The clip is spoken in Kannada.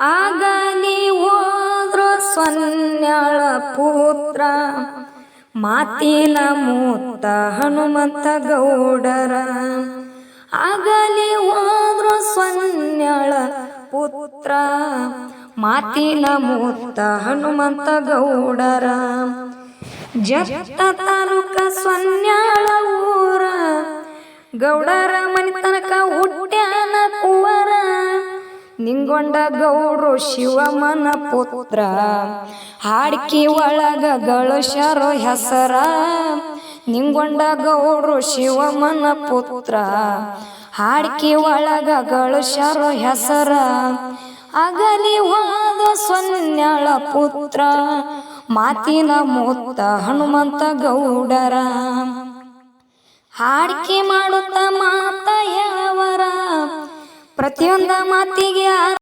ಆಗಲಿ ಹೋದ್ರು ಸೊನ್ಯಾಳ ಪುತ್ರ. ಮಾತಿನ ಮೂತ ಹನುಮಂತ ಗೌಡರ. ಆಗಲಿ ಹೋದ್ರು ಸೊನ್ಯಾಳ ಪುತ್ರ. ಮಾತಿನ ಮೂತ ಹನುಮಂತ ಗೌಡರ. ಜತ್ತ ತಾಲೂಕ ಸೊನ್ಯಾಳ ಊರ. ಗೌಡರ ಮನಿತನಕ ಹುಟ್ಟ್ಯಾನ ಕುವರ ನಿಂಗೊಂಡ ಗೌಡ್ರು ಶಿವಮನ ಪುತ್ರ. ಹಾಡ್ಕಿ ಒಳಗ ಗಳಶರೋ ಹೆಸರ. ನಿಂಗೊಂಡ ಗೌಡ್ರು ಶಿವಮನ ಪುತ್ರ. ಹಾಡ್ಕಿ ಒಳಗ ಗಳಶರೋ ಹೆಸರ. ಅಗಲಿ ಹೋದ ಸೊನ್ನಳ ಪುತ್ರ. ಮಾತಿನ ಮೂತ್ತ ಹನುಮಂತ ಗೌಡರ. ಹಾಡಿಕೆ ಮಾಡುತ್ತ ಮಾತ ಪ್ರತಿಯೊಂದ ಮಾತಿಗೆ